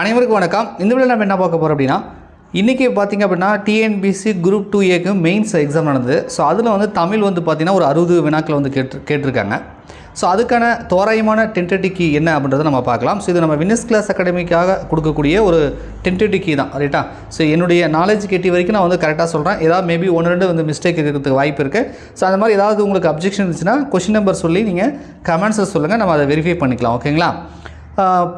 அனைவருக்கும் வணக்கம். இந்த வீடியோ நம்ம என்ன பார்க்க போகிறோம் அப்படின்னா இன்றைக்கி பார்த்தீங்க அப்படின்னா டிஎன்பிசி குரூப் டூ ஏக்கு மெயின்ஸ் எக்ஸாம் நடந்தது. ஸோ அதில் வந்து தமிழ் வந்து பார்த்திங்கன்னா ஒரு அறுபது வினாக்கள் வந்து கேட்டு கேட்டிருக்காங்க. ஸோ அதுக்கான தோராயமான டென்டேட்டிவ் என்ன அப்படின்றத நம்ம பார்க்கலாம். ஸோ இது நம்ம வின்னஸ் கிளாஸ் அகாடமிக்காக கொடுக்கக்கூடிய ஒரு டென்டேட்டிவ் கீ தான் ரைட்டா ஸோ என்னுடைய நாலேஜ் கேட்டி வரைக்கும் நான் வந்து கரெக்டாக சொல்கிறேன் ஏதாவது மேபி ஒன்று ரெண்டு வந்து மிஸ்டேக் இருக்கிறதுக்கு வாய்ப்பு இருக்குது ஸோ அந்த மாதிரி ஏதாவது உங்களுக்கு அப்ஜெக்ஷன் இருந்துச்சுன்னா கொஷின் நம்பர் சொல்லி நீங்கள் கமெண்ட்ஸை சொல்லுங்கள் நம்ம அதை வெரிஃபை பண்ணிக்கலாம் ஓகேங்களா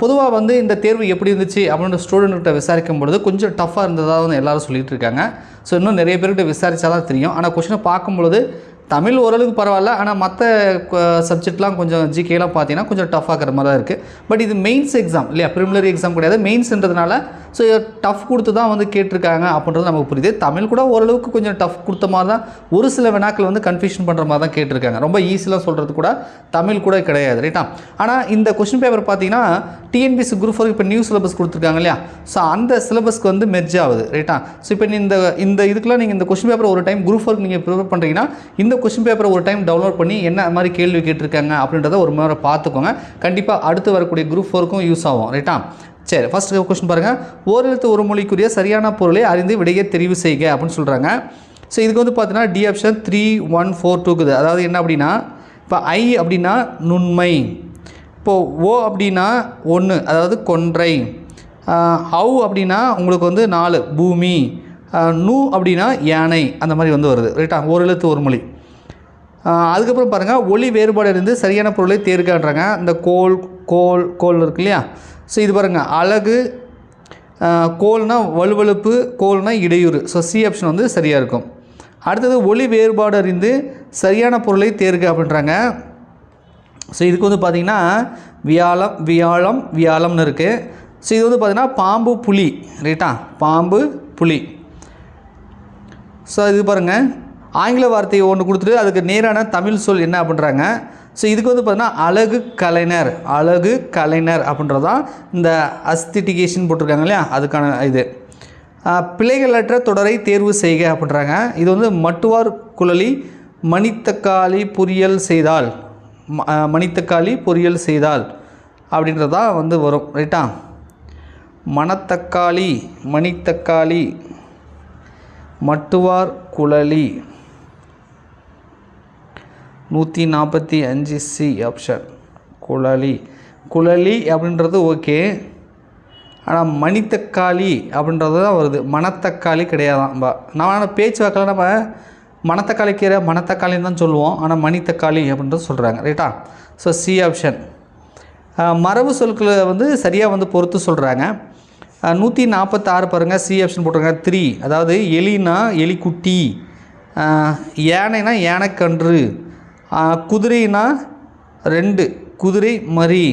பொதுவாக வந்து இந்த தேர்வு எப்படி இருந்துச்சு அப்படின்னு ஸ்டூடெண்ட்கிட்ட விசாரிக்கும் பொழுது கொஞ்சம் டஃப்பாக இருந்ததாக வந்து எல்லாரும் சொல்லிகிட்டு இருக்காங்க. ஸோ இன்னும் நிறைய பேர்கிட்ட விசாரித்தா தான் தெரியும் ஆனால் கொஷினை பார்க்கும்பொழுது தமிழ் ஓரளவுக்கு பரவாயில்ல ஆனால் மற்ற சப்ஜெக்ட்லாம் கொஞ்சம் ஜிகேலாம் பார்த்தீங்கன்னா கொஞ்சம் டஃப் ஆகிற மாதிரி தான் இருக்குது பட் இது மெயின்ஸ் எக்ஸாம் இல்லையா? ப்ரிமிலரி எக்ஸாம் கிடையாது. மெயின்ஸ்ன்றதுனால ஸோ டஃப் கொடுத்து தான் வந்து கேட்டிருக்காங்க அப்படின்றது நமக்கு புரியுது. தமிழ் கூட ஓரளவுக்கு கொஞ்சம் டஃப் கொடுத்த மாதிரி தான் ஒரு சில வினாக்கள் வந்து கன்ஃபியூஷன் பண்ணுற மாதிரி தான் கேட்டிருக்காங்க. ரொம்ப ஈஸியாக சொல்கிறது கூட தமிழ் கூட கிடையாது ரைட்டா ஆனால் இந்த கொஷின் பேப்பர் பார்த்தீங்கன்னா டிஎன்பிசி குரூப் ஃபோர் இப்போ நியூ சிலபஸ் கொடுத்துருக்காங்க இல்லையா? ஸோ அந்த சிலபஸ்க்கு வந்து மெர்ஜ் ஆகுது ரைட்டா ஸோ இப்போ இந்த இந்த இதுக்கெலாம் நீங்கள் இந்த கொஷின் பேப்பர் ஒரு டைம் குரூப் ஃபோருக்கு நீங்கள் ப்ரிப்பேர் பண்ணுறீங்கன்னா இந்த கொஸ்டின் பேப்பரை ஒரு டைம் டவுன்லோட் பண்ணி என்ன மாதிரி கேள்வி கேட்டிருக்காங்க அப்படின்றத ஒரு முறை பார்த்துக்கோங்க. கண்டிப்பாக அடுத்து வரக்கூடிய குரூப் ஃபோருக்கும் யூஸ் ஆகும். ரைட்டா சரி ஃபர்ஸ்ட் கொஸ்டின் பாருங்கள் ஓரெழுத்து ஒரு மொழிக்குரிய சரியான பொருளை அறிந்து விடையை தெரிவு செய்க அப்படின்னு சொல்கிறாங்க ஸோ இதுக்கு வந்து பார்த்தீங்கன்னா D option three one four டூக்குது அதாவது என்ன அப்படின்னா இப்போ ஐ அப்படின்னா நுண்மை. இப்போது ஓ அப்படின்னா ஒன்று அதாவது கொன்றை. ஹவு அப்படின்னா உங்களுக்கு வந்து நாலு பூமி. நூ அப்படின்னா யானை. அந்த மாதிரி வந்து வருது. ரைட்டா ஒரு எழுத்து ஒரு மொழி. அதுக்கப்புறம் பாருங்கள் ஒளி வேறுபாடு இருந்து சரியான பொருளை தேர்கான்றாங்க இந்த கோல் கோல் கோல் இருக்கு இல்லையா? ஸோ இது பாருங்கள் அழகு கோல்னால் கோல்னா வலுவழுப்பு கோல்னா இடையூறு. ஸோ சி ஆப்ஷன் வந்து சரியாக இருக்கும். அடுத்தது ஒளி வேறுபாடு அறிந்து சரியான பொருளை தேர்க அப்படின்றாங்க. ஸோ இதுக்கு வந்து பார்த்திங்கன்னா வியாழம் வியாழம் வியாழம்னு இருக்குது ஸோ இது வந்து பார்த்திங்கன்னா பாம்பு புலி ரைட்டா? பாம்பு புலி. ஸோ இது பாருங்கள் ஆங்கில வார்த்தையை ஒன்று கொடுத்துட்டு அதுக்கு நேரான தமிழ் சொல் என்ன அப்படின்றாங்க? ஸோ இதுக்கு வந்து பார்த்தீங்கன்னா அழகு கலைஞர் அழகு கலைஞர் அப்படின்றதான் இந்த அஸ்திட்டிகேஷன் போட்டிருக்காங்க இல்லையா? அதுக்கான இது. பிள்ளைகளற்ற தொடரை தேர்வு செய்க அப்படின்றாங்க. இது வந்து மட்டுவார் குழலி மணித்தக்காளி பொரியல் செய்தால் ம- மணித்தக்காளி பொரியல் செய்தால் அப்படின்றதா வந்து வரும் ரைட்டா? மணத்தக்காளி மணித்தக்காளி மட்டுவார் குழலி நூற்றி நாற்பத்தி அஞ்சு சி ஆப்ஷன் குழலி. குழலி அப்படின்றது ஓகே ஆனால் மணித்தக்காளி அப்படின்றது தான் வருது. மணத்தக்காளி கிடையாதான். பா நான் பேச்சு வாக்கில் நம்ம மணத்தக்காளி கீரை மணத்தக்காளின்னு தான் சொல்லுவோம். ஆனால் மணித்தக்காளி அப்படின்றது சொல்கிறாங்க ரைட்டா ஸோ சி ஆப்ஷன் மரபு சொற்களை வந்து சரியாக வந்து பொறுத்து சொல்கிறாங்க நூற்றி நாற்பத்தாறு பாருங்கள் சி ஆப்ஷன் போட்டிருக்காங்க. த்ரீ அதாவது எலினா எலிக்குட்டி. ஆஹ், யானைனா யானைக்கன்று. குதிரைனா ரெண்டு. குதிரை மரி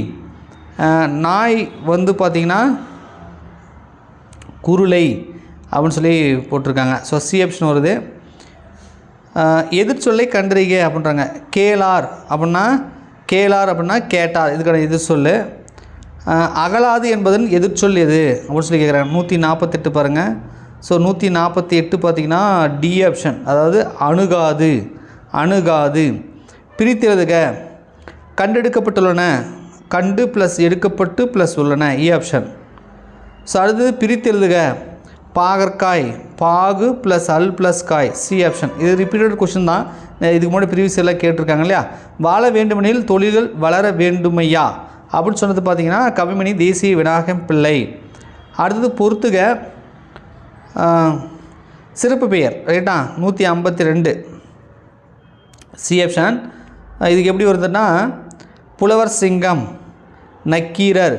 நாய் வந்து பார்த்திங்கன்னா குருளை அப்படின்னு சொல்லி போட்டிருக்காங்க. ஸோ சி ஆப்ஷன் வருது. எதிர்ச்சொல்லை கண்டறிக அப்படின்றாங்க. கேலார் அப்படின்னா கேலார் அப்படின்னா கேட்டார். இதுக்கான எதிர் சொல்லு. அகலாது என்பதன் எதிர்ச்சொல் எது அப்படின்னு சொல்லி கேட்குறாங்க நூற்றி நாற்பத்தெட்டு பாருங்கள் ஸோ நூற்றி நாற்பத்தி எட்டு பார்த்தீங்கன்னா டி ஆப்ஷன் அதாவது அணுகாது. அணுகாது. பிரித்திறதுக கண்டெடுக்கப்பட்டுள்ளன. கண்டு ப்ளஸ் எடுக்கப்பட்டு ப்ளஸ் உள்ளன. இ ஆப்ஷன் ஸோ அடுத்தது பிரித்தெழுதுக. பாகற்காய். பாகு ப்ளஸ் அல் ப்ளஸ் காய். சி ஆப்ஷன் இது ரிப்பீட்டட் கொஷின் தான். இதுக்கு முன்னாடி ப்ரீவியஸ் எல்லாம் கேட்டிருக்காங்க இல்லையா? வாழ வேண்டுமெனில் தொழில்கள் வளர வேண்டுமையா? அப்படின்னு சொன்னது பார்த்தீங்கன்னா கவிமணி தேசிய விநாயகம் பிள்ளை. அடுத்தது பொறுத்துக. சிறப்பு பெயர். ரைட்டா? நூற்றி ஐம்பத்தி ரெண்டு. சி ஆப்ஷன் இதுக்கு எப்படி வருதுன்னா புலவர் சிங்கம் நக்கீரர்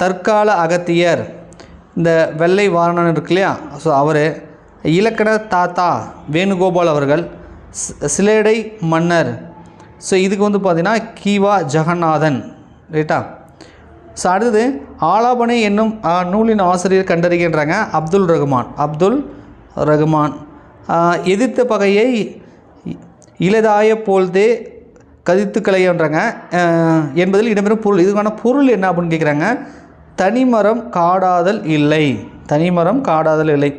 தற்கால அகத்தியர் இந்த வெள்ளை வாரணன் இருக்கு இல்லையா ஸோ அவர் இலக்கண தாத்தா வேணுகோபால் அவர்கள் சிலேடை மன்னர். ஸோ இதுக்கு வந்து பார்த்திங்கன்னா கீவா ஜெகநாதன் ரைட்டா? ஸோ அடுத்தது ஆலாபனை என்னும் நூலின் ஆசிரியர் கண்டறிகின்றாங்க அப்துல் ரகுமான். அப்துல் ரகுமான். எதிர்த்த பகையை இலதாய போல்தே கதித்து கலையன்றாங்க. என்பதில் இடம்பெறும் பொருள் இதுக்கான பொருள் என்ன அப்படின்னு கேட்குறாங்க. தனிமரம் காடாதல் இல்லை. தனிமரம் காடாதல் இல்லை.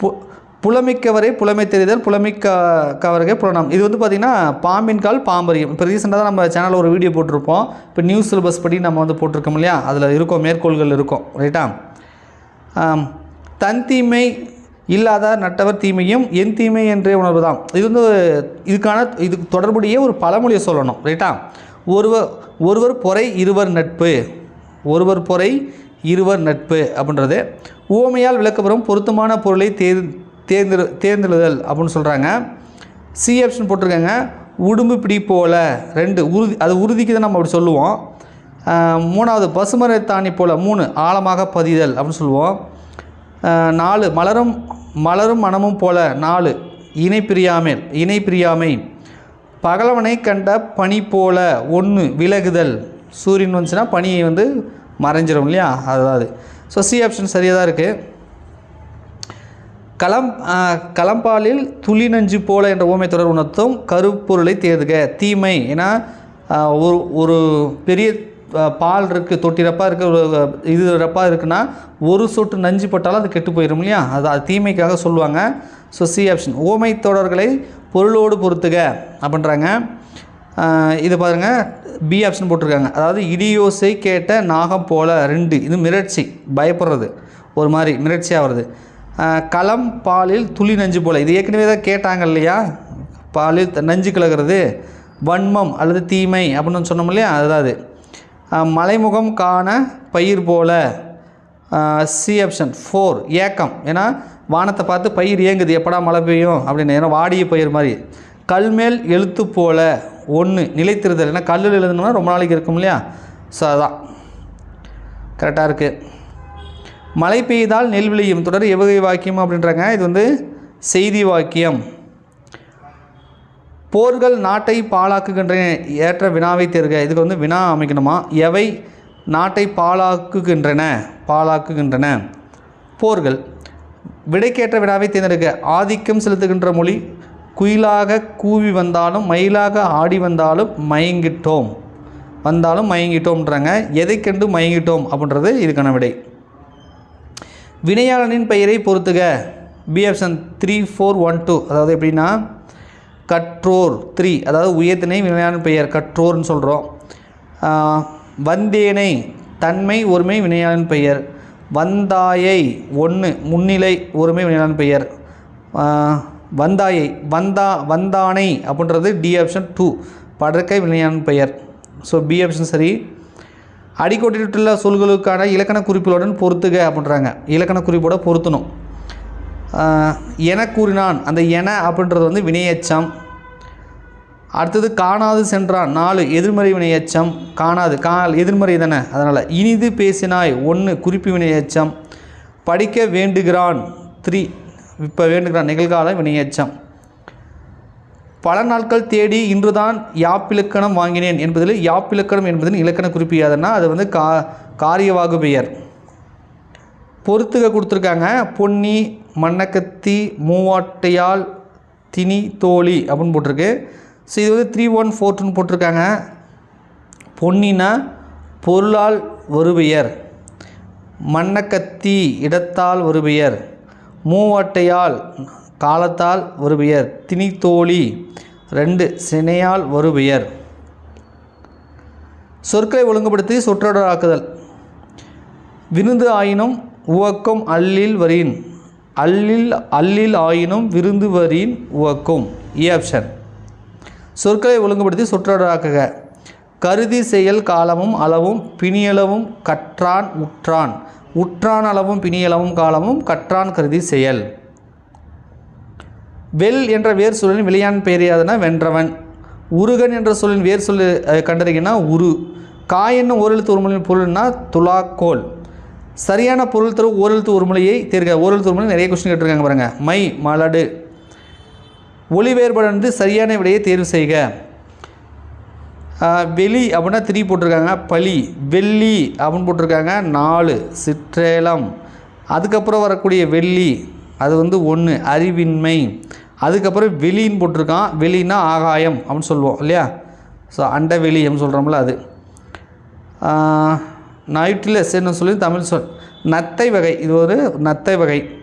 பு புலமிக்கவரை புலமை தெரிதல் புலமிக்க கவரகை புலனம். இது வந்து பார்த்திங்கன்னா பாம்பின் கால் பாம்பரியம். இப்போ ரீசெண்டாக தான் நம்ம சேனலில் ஒரு வீடியோ போட்டிருப்போம். இப்போ நியூஸ் சிலபஸ் படி நம்ம வந்து போட்டிருக்கோம் இல்லையா? அதில் இருக்கும் மேற்கோள்கள் இருக்கும். ரைட்டா தந்திமை இல்லாத நட்டவர் தீமையும் என் தீமை என்றே உணர்வுதான். இது வந்து இதுக்கான இதுக்கு தொடர்புடைய ஒரு பழமொழியை சொல்லணும் ரைட்டா? ஒருவர் ஒருவர் பொறை இருவர் நட்பு. ஒருவர் பொறை இருவர் நட்பு அப்படின்றது ஓமையால் விளக்கப்பெறும் பொருத்தமான பொருளை தேர் தேர்ந்தெடு தேர்ந்தெழுதல் அப்படின்னு சொல்கிறாங்க சி ஆப்ஷன் போட்டிருக்காங்க. உடும்பு பிடி போல. ரெண்டு உறுதி அது உறுதிக்கு தான் நம்ம அப்படி சொல்லுவோம். மூணாவது பசுமரை தாணி மூணு ஆழமாக பதிதல் அப்படின்னு சொல்லுவோம். நாலு மலரும் மலரும் மனமும் போல நாலு இணை பிரியாமல் இணை பிரியாமை. பகலவனை கண்ட பனி போல ஒன்று விலகுதல். சூரியன் வந்துச்சுன்னா பனியை வந்து மறைஞ்சிரும் இல்லையா? அதாவது ஸோ சி ஆப்ஷன் சரியாக தான் இருக்குது களம் களம்பாலில் துளி நஞ்சு போல என்ற ஊமை தொடர் உணர்த்தும் கருப்பொருளை தேர்க. தீமை ஏன்னா ஒரு ஒரு பெரிய பால் இருக்குது தொட்டிரப்பாக இருக்குது இது ரப்பாக இருக்குன்னா ஒரு சொட்டு நஞ்சு பட்டாலும் அது கெட்டு போயிடும் இல்லையா? அது அது தீமைக்காக சொல்லுவாங்க. ஸோ சி ஆப்ஷன் ஊமை தொடர்களை பொருளோடு பொறுத்துக அப்படின்றாங்க. இதை பாருங்கள் பி ஆப்ஷன் போட்டிருக்காங்க. அதாவது இடியோசை கேட்ட நாகம் போல ரெண்டு. இது மிரட்சி பயப்படுறது. ஒரு மாதிரி மிரட்சி ஆகிறது களம் பாலில் துளி நஞ்சு போல். இது ஏற்கனவே தான் கேட்டாங்க இல்லையா? பாலில் நஞ்சு கலகிறது வன்மம் அல்லது தீமை அப்படின்னு சொன்னோம் இல்லையா? அதுதான் அது. மலைமுகம் காண பயிர் போல. சி ஆப்ஷன் ஃபோர் ஏக்கம். ஏன்னா வானத்தை பார்த்து பயிர் இயங்குது. எப்படா மழை பெய்யும்? அப்படின்னு. ஏன்னா வாடிய பயிர் மாதிரி. கல்மேல் எழுத்து போல ஒன்று நிலைத்திருதல். ஏன்னா கல்லில் எழுதணும்னா ரொம்ப நாளைக்கு இருக்கும் இல்லையா? ஸோ அதான். கரெக்டாக இருக்குது மழை பெய்தால் நெல் விளையும். தொடர் எவ்வகை வாக்கியம் அப்படின்றாங்க. இது வந்து செய்தி வாக்கியம். போர்கள் நாட்டை பாழாக்குகின்றன. ஏற்ற வினாவை தேர்க. இதுக்கு வந்து வினா அமைக்கணுமா? எவை நாட்டை பாழாக்குகின்றன? பாழாக்குகின்றன. போர்கள். விடைக்கேற்ற வினாவை தேர்ந்தெடுக்க. ஆதிக்கம் செலுத்துகின்ற மொழி குயிலாக கூவி வந்தாலும் மயிலாக ஆடி வந்தாலும் மயங்கிட்டோம். வந்தாலும் மயங்கிட்டோம்ன்றாங்க. எதை கண்டு மயங்கிட்டோம் அப்படின்றது இதுக்கான விடை. வினையாளனின் பெயரை பொறுத்துக. B option three four one two. அதாவது எப்படின்னா கற்றோர் த்ரீ அதாவது உயர்த்தினை வினையான பெயர் கற்றோர்னு சொல்கிறோம் வந்தேனை தன்மை ஒருமை வினையாளன் பெயர். வந்தாயை ஒன்று முன்னிலை ஒருமை வினையாளன் பெயர். வந்தாயை வந்தா வந்தானை அப்படின்றது டி ஆப்ஷன் டூ படற்கை வினையாளன் பெயர். ஸோ பி ஆப்ஷன் சரி. அடிக்கோட்டிட்டுள்ள சொல்களுக்கான இலக்கண குறிப்புகளுடன் பொருத்துக அப்படின்றாங்க. இலக்கண குறிப்போட பொருத்தணும். என கூறினான். அந்த என அப்படின்றது வந்து வினையச்சம். அடுத்தது காணாது சென்றான். நாலு எதிர்மறை வினையச்சம். காணாது கா எதிர்மறை தானே? அதனால் இனிது பேசினாய் ஒன்று குறிப்பு வினையச்சம். படிக்க வேண்டுகிறான் த்ரீ இப்போ வேண்டுகிறான் நிகழ்கால வினையச்சம். பல நாட்கள் தேடி இன்றுதான் யாப்பிலக்கணம் வாங்கினேன். என்பதில் யாப்பிலக்கணம் என்பதின் இலக்கண குறிப்பு யாதுன்னா அது வந்து கா காரியவாகு பெயர். பொறுத்துக கொடுத்துருக்காங்க. பொன்னி மண்ணக்கத்தி மூவாட்டையால் தினி தோழி அப்படின்னு போட்டிருக்கு. ஸோ இது வந்து த்ரீ ஒன் ஃபோர்ட்டுன்னு போட்டிருக்காங்க. பொன்னினா பொருளால் ஒரு மண்ணக்கத்தி இடத்தால் ஒரு மூவாட்டையால் காலத்தால் ஒரு பெயர் திணித்தோழி ரெண்டு சினையால் ஒரு சொற்களை ஒழுங்குபடுத்தி சொற்றொடராக்குதல் விருந்து ஆயினும் உவக்கும் அல்லில் வரின். அல்லில் அல்லில் ஆயினும் விருந்து வரின் உவக்கும். E இ ஆப்ஷன் சொற்களை ஒழுங்குபடுத்தி சொற்றொடராக்குக. கருதி செயல் காலமும் அளவும் பிணியளவும் கற்றான் உற்றான். உற்றான் அளவும் பிணியளவும் காலமும் கற்றான் கருதி செயல். வெல் என்ற வேர் சொல்லின் விளையான் பெயர் யாதுன்னா வென்றவன். உருகன் என்ற சொல்லின் வேர் சொல்லு கண்டறிங்கன்னா உரு. காய் என்னும் ஓரெழுத்து ஒரு மொழியின் பொருள்னா துலாக்கோல். சரியான பொருள் தரும் ஓரெழுத்து ஒரு மொழியை தேர்க. ஓரெழுத்து ஒரு மொழி நிறைய கொஸ்டின் கேட்டிருக்காங்க பாருங்க. மை மலடு. ஒளி வேறுபாடு சரியான விடையை தேர்வு செய்க. வெளி அப்படின்னா த்ரீ போட்டிருக்காங்க. பலி வெள்ளி அப்படின்னு போட்டிருக்காங்க. நாலு சிற்றேலம். அதுக்கப்புறம் வரக்கூடிய வெள்ளி அது வந்து ஒன்று அறிவின்மை. அதுக்கப்புறம் வெளின்னு போட்டிருக்கான். வெளின்னா ஆகாயம் அப்படின்னு சொல்லுவோம் இல்லையா? ஸோ அண்ட வெளி அப்படின்னு சொல்கிறோம்ல அது. நைட்லெஸ் என்ன சொல்லி தமிழ் சொல் நத்தை வகை. இது ஒரு நத்தை வகை.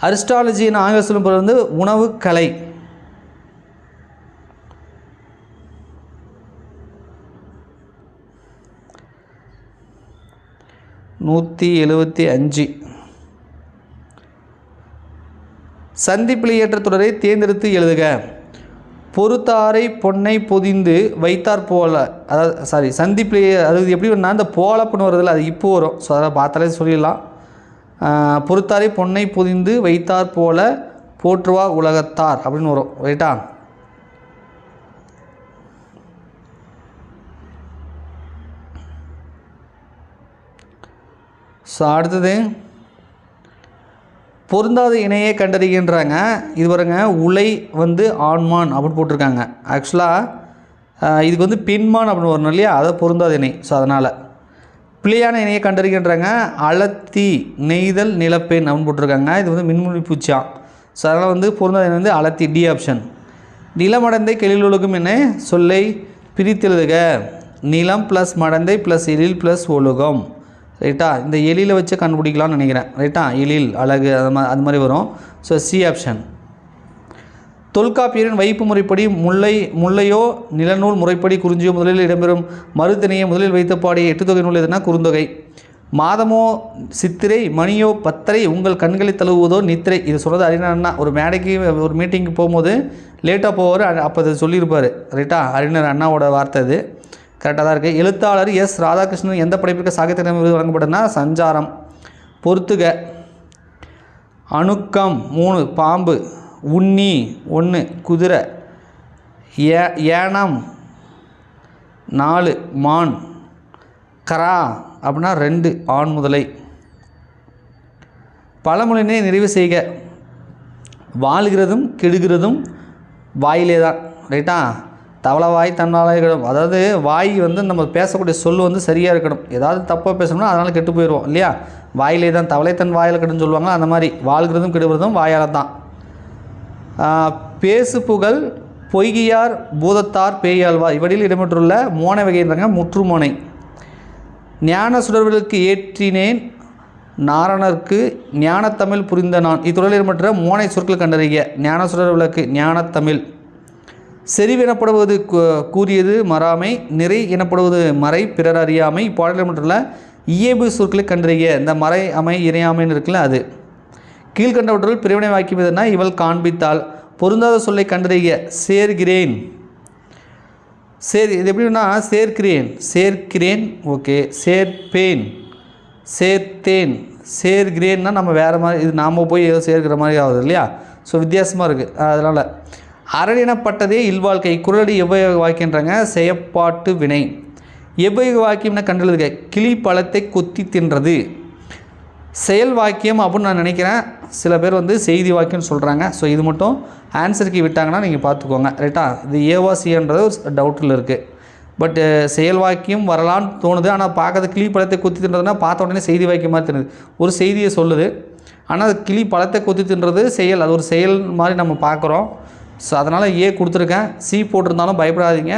அரிஸ்டாலஜின்னு ஆங்கில சொல்லும் பொருள் வந்து உணவு கலை. நூற்றி எழுபத்தி அஞ்சு. சந்திப்பிலியேற்ற தொடரை தேர்ந்தெடுத்து எழுதுக. பொறுத்தாரை பொன்னை பொதிந்து வைத்தார் போல. அதாவது சாரி சந்திப்பில் அதாவது எப்படி நான் இந்த போலப்புன்னு வருதில்ல அது இப்போ வரும். ஸோ அதெல்லாம் பார்த்தாலே சொல்லிடலாம். பொறுத்தாரை பொன்னை பொதிந்து வைத்தார் போல போற்றுவா உலகத்தார் அப்படின்னு வரும். ரைட்டா ஸோ அடுத்தது பொருந்தாத இணையை கண்டறிகின்றாங்க. இது பாருங்க உலை வந்து ஆண்மான் அப்படின்னு போட்டிருக்காங்க. ஆக்சுவலாக இதுக்கு வந்து பெண்மான் அப்படின்னு வரணும் இல்லையா? அதை பொருந்தாத இணை. ஸோ அதனால். பிள்ளையான இணையை கண்டறிகின்றாங்க. அலத்தி நெய்தல் நிலப்பெண் அப்படின்னு போட்டிருக்காங்க. இது வந்து மின்மொழி பூச்சியான் ஸோ அதனால் வந்து பொருந்தாத இணை வந்து அலத்தி டி ஆப்ஷன் நிலமடந்தை கெளில் ஒழுகும் என சொல்லை பிரித்தெழுதுக. நிலம் ப்ளஸ் மடந்தை ப்ளஸ் எழில் ப்ளஸ் ஒழுகம். ரைட்டா? இந்த எலியில் வச்சு கண்டுபிடிக்கலாம்னு நினைக்கிறேன். ரைட்டா? எழில் அழகு அது மாதிரி அது மாதிரி வரும். ஸோ சி ஆப்ஷன் தொல்காப்பியரின் வைப்பு முறைப்படி முல்லை முல்லையோ நிலநூல் முறைப்படி குறிஞ்சியோ முதலில் இடம்பெறும் மறுதினையை முதலில் வைத்த பாடிய எட்டு தொகை நூல் எதுனா குறுந்தொகை. மாதமோ சித்திரை மணியோ பத்தரை உங்கள் கண்களை தழுவுவதோ நித்திரை. இது சொல்கிறது அறிஞர் அண்ணா ஒரு மேடைக்கு ஒரு மீட்டிங்க்கு போகும்போது லேட்டாக போவார் அப்போ அதை சொல்லியிருப்பார். ரைட்டா? அறிஞர் அண்ணாவோட வார்த்தை இது கரெக்டாக தான் இருக்குது எழுத்தாளர் எஸ் ராதாகிருஷ்ணன் எந்த படைப்பிற்கு சாகித்ய அகாடமி விருது வழங்கப்பட்டதுன்னா சஞ்சாரம் பொறுத்துக. அணுக்கம் மூணு பாம்பு உண்ணி ஒன்று குதிரை ஏ ஏனம் நாலு மான் கரா அப்படின்னா ரெண்டு ஆண் முதலை. பழமொழியினை நிறைவு செய்க. வாழ்கிறதும் கெடுகிறதும் வாயிலே தான். ரைட்டா தவளை வாய் தன்னாலே கிடும் அதாவது வாய் வந்து நம்ம பேசக்கூடிய சொல் வந்து சரியாக இருக்கணும். ஏதாவது தப்பாக பேசணும்னா அதனால் கெட்டு போயிடுவோம் இல்லையா? வாயிலே தான் தவளை தன் வாயில் கெடுன்னு சொல்லுவாங்க அந்த மாதிரி. வாழ்கிறதும் கெடுவதும் வாயால் தான். பேசு புகழ் பொய்கியார் பூதத்தார் பேயாழ்வார். இவடியில் இடம்பெற்றுள்ள மோனை வகைன்றாங்க முற்றுமோனை. ஞான சுடர்களுக்கு ஏற்றினேன் நாரணர்க்கு ஞானத்தமிழ் புரிந்த நான். இத்துறையில் இடம்பெற்ற மோனை சொற்கள் கண்டறிய ஞான சுடர் விளக்கு ஞானத்தமிழ். செறிவெனப்படுவது எனப்படுவது கூறியது மறாமை நிறை எனப்படுவது மறை பிறர் அறியாமை. இப்பாடலில் மட்டும் இயல்பு சொற்களை கண்டறிய இந்த மறை அமை இறையாமைன்னு இருக்குல்ல அது. கீழ்கண்டவற்றுள் பிரிவினை வாக்கியதுன்னா இவள் காண்பித்தால் பொருந்தாத சொல்லை கண்டறிய சேர்கிறேன். சேர் இது எப்படின்னா சேர்க்கிறேன். சேர்க்கிறேன் ஓகே. சேர்ப்பேன். சேர்த்தேன். சேர்கிறேன்னா நம்ம வேறு மாதிரி இது நாம் போய் ஏதோ சேர்க்கிற மாதிரி ஆகுது இல்லையா? ஸோ வித்தியாசமாக இருக்குது அதனால் அரணினப்பட்டதே இல்வாழ்க்கை. குரலடி எவ்வகை வாக்கியன்றாங்க செயப்பாட்டு வினை. எவ்வகை வாக்கியம்னா கண்டெழுதுக கிளி பழத்தை கொத்தி தின்றது. செயல் வாக்கியம் அப்படின்னு நான் நினைக்கிறேன். சில பேர் வந்து செய்தி வாக்கியம்னு சொல்கிறாங்க ஸோ இது மட்டும் ஆன்சருக்கு விட்டாங்கன்னா நீங்கள் பார்த்துக்கோங்க ரைட்டா இது ஏவா சின்றது ஒரு டவுட்டில் இருக்குது பட்டு செயல் வாக்கியம் வரலான்னு தோணுது. ஆனால் பார்க்கறது கிளி பழத்தை குத்தி தின்றதுனா பார்த்த உடனே செய்தி வாக்கியமாக தெரியுது. ஒரு செய்தியை சொல்லுது. ஆனால் கிளி பழத்தை குத்தி தின்றது செயல். அது ஒரு செயல் மாதிரி நம்ம பார்க்குறோம் ஸோ அதனால் ஏ கொடுத்துருக்கேன். சி போட்டிருந்தாலும் பயப்படாதீங்க.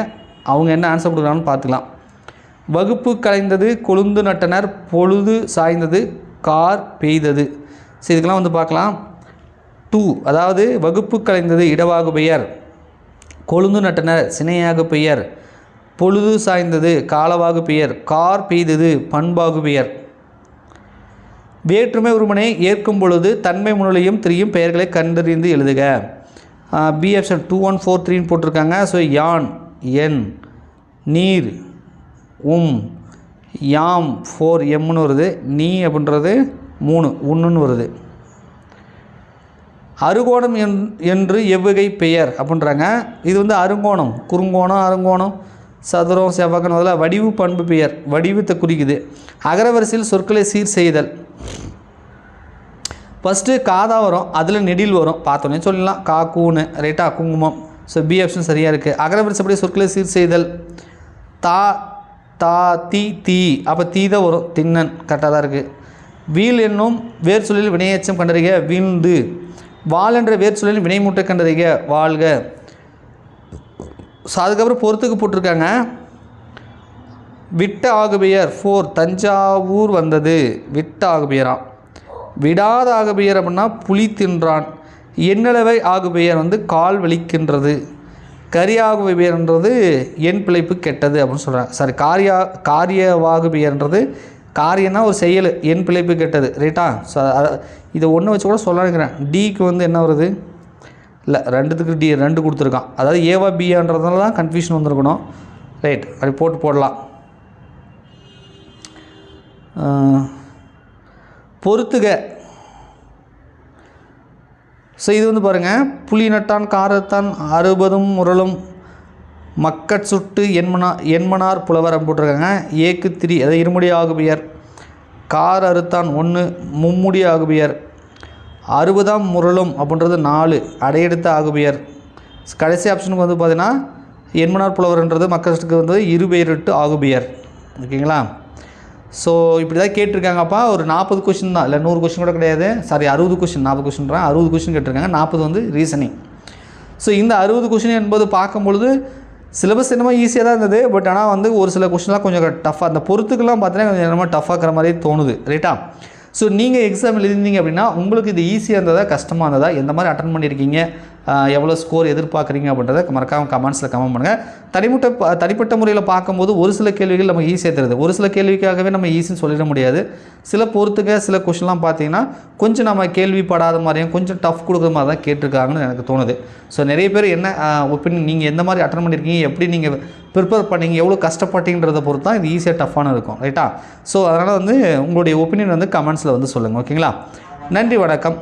அவங்க என்ன ஆன்சர் கொடுக்குறாங்கன்னு பார்த்துக்கலாம். வகுப்பு கலைந்தது கொழுந்து நட்டனர் பொழுது சாய்ந்தது கார் பெய்தது. ஸோ இதுக்கெல்லாம் வந்து பார்க்கலாம். டூ அதாவது வகுப்பு கலைந்தது இடவாகு பெயர் கொழுந்து நட்டனர் சினையாக பெயர் பொழுது சாய்ந்தது காலவாகு பெயர் கார் பெய்தது பண்பாகு பெயர். வேற்றுமை உருமனை ஏற்கும் பொழுது தன்மை முன்னிலையும் திரியும் பெயர்களை கண்டறிந்து எழுதுக. B option two one four த்ரீன்னு போட்டிருக்காங்க. ஸோ யான் என் நீர் உம் யாம் ஃபோர் எம்னு வருது. நீ அப்படின்றது மூணு ஒன்றுன்னு வருது. அருகோணம் என் என்று எவ்வகை பெயர் அப்படின்றாங்க. இது வந்து அருங்கோணம் குறுங்கோணம் அருங்கோணம் சதுரம் செவ்வகம் அதில் வடிவு பண்பு பெயர் வடிவத்தை குறிக்குது. அகரவரிசையில் சொற்களை சீர் செய்தல். ஃபஸ்ட்டு காதா வரும் அதில் நெடில் வரும். பார்த்தோன்னே சொல்லலாம். கா கூனு ரைட்டா குங்குமம். ஸோ பி ஆப்ஷன் சரியாக இருக்குது அகரபரிசப்படி சொற்களை சீர் செய்தல். தா தா தீ தீ. அப்போ தீ தான் வரும். திண்ணன் கரெக்டாக தான் இருக்குது வீல் என்னும் வேர் சொல்லில் வினையச்சம் கண்டறிக வீழ்ந்து. வால் என்ற வேர் சொல்லில் வினைமூட்டை கண்டறிக வாழ்க. ஸோ அதுக்கப்புறம் பொறுத்துக்கு போட்டிருக்காங்க. விட்ட ஆகுபியர் ஃபோர் தஞ்சாவூர் வந்தது. விட்ட ஆகுபெயராம் விடாத ஆகுபெயர் அப்படின்னா புலி தின்றான். எண்ணளவை ஆகுபெயர் வந்து கால் வலிக்கின்றது. கரியாகு பெயர்ன்றது என் பிழைப்பு கெட்டது அப்படின்னு சொல்கிறாங்க சாரி காரியா காரியவாகு பெயர்ன்றது காரியம்னா ஒரு செயல் என் பிழைப்பு கெட்டது ரைட்டா ஸோ இதை ஒன்று வச்சு கூட சொல்லணுங்கிறேன் டிக்கு வந்து என்ன வருது? இல்லை ரெண்டுத்துக்கு டி ரெண்டு கொடுத்துருக்கான். அதாவது ஏவா பிஏன்றதுனால தான் கன்ஃபியூஷன் வந்திருக்கணும். ரைட் அப்படி போட்டு போடலாம். பொறுத்துக. ஸோ இது வந்து பாருங்கள் புலி நட்டான் காரத்தான் அறுபதும் முரளும் மக்கட் சுட்டு என்மனா என்மனார் புலவரம் போட்டிருக்காங்க. ஏக்கு திரி அதாவது இருமுடி ஆகுபியர். கார் அறுத்தான் ஒன்று மும்முடி ஆகுபியர். அறுபதாம் முரளும் அப்படின்றது நாலு அடையெடுத்த ஆகுபியர். கடைசி ஆப்ஷனுக்கு வந்து பார்த்தீங்கன்னா என்மனார் புலவர்ன்றது மக்களுக்கு வந்து இருபெயரிட்டு ஆகுபியர். ஓகேங்களா? ஸோ இப்படி தான் கேட்டிருக்காங்கப்பா. ஒரு நாற்பது கொஷின் தான். இல்லை நூறு கொஷின் கூட கிடையாது. சாரி அறுபது கொஷின் நாற்பது கொஷின்றான் அறுபது கொஷின் கேட்டிருக்காங்க. நாற்பது வந்து ரீசனிங் ஸோ இந்த அறுபது கொஷின் என்பது பார்க்கும்பொழுது சிலபஸ் என்னமோ ஈஸியாக தான் இருந்தது. பட் ஆனால் வந்து ஒரு சில கொஷின்லாம் கொஞ்சம் டஃப்பாக அந்த பொறுத்துக்கெல்லாம் பார்த்தீங்கன்னா கொஞ்சம் என்னமோ டஃப்பாக இருக்கிற மாதிரி தோணுது. ரைட்டா ஸோ நீங்கள் எக்ஸாம் எழுதிருந்தீங்க அப்படின்னா உங்களுக்கு இது ஈஸியாக இருந்ததா கஷ்டமாக இருந்ததா? எந்த மாதிரி அட்டன் பண்ணியிருக்கீங்க? எவ்வளோ ஸ்கோர் எதிர்பார்க்குறீங்க அப்படின்றத மறக்காமல் கமெண்ட்ஸில் கமெண்ட் பண்ணுங்கள் தனிமுட்ட தனிப்பட்ட முறையில் பார்க்கும்போது ஒரு சில கேள்விகள் நமக்கு ஈஸியாக தருது ஒரு சில கேள்விக்காகவே நம்ம ஈஸின்னு சொல்லிட முடியாது. சில பொறுத்துக்க சில கொஷின்லாம் பார்த்தீங்கன்னா கொஞ்சம் நம்ம கேள்விப்படாத மாதிரியும் கொஞ்சம் டஃப் கொடுக்குற மாதிரி தான் கேட்டிருக்காங்கன்னு எனக்கு தோணுது. ஸோ நிறைய பேர் என்ன ஒப்பீனியன் நீங்கள் எந்த மாதிரி அட்டன் பண்ணியிருக்கீங்க எப்படி நீங்கள் ப்ரிப்பேர் பண்ணீங்க எவ்வளோ கஷ்டப்பட்டீங்கிறத பொறுத்து தான் இது ஈஸியாக டஃப்பான இருக்கும். ரைட்டா ஸோ அதனால் வந்து உங்களுடைய ஒப்பீனியன் வந்து கமெண்ட்ஸ் கமெண்ட்ஸில் வந்து சொல்லுங்கள் ஓகேங்களா? நன்றி வணக்கம்.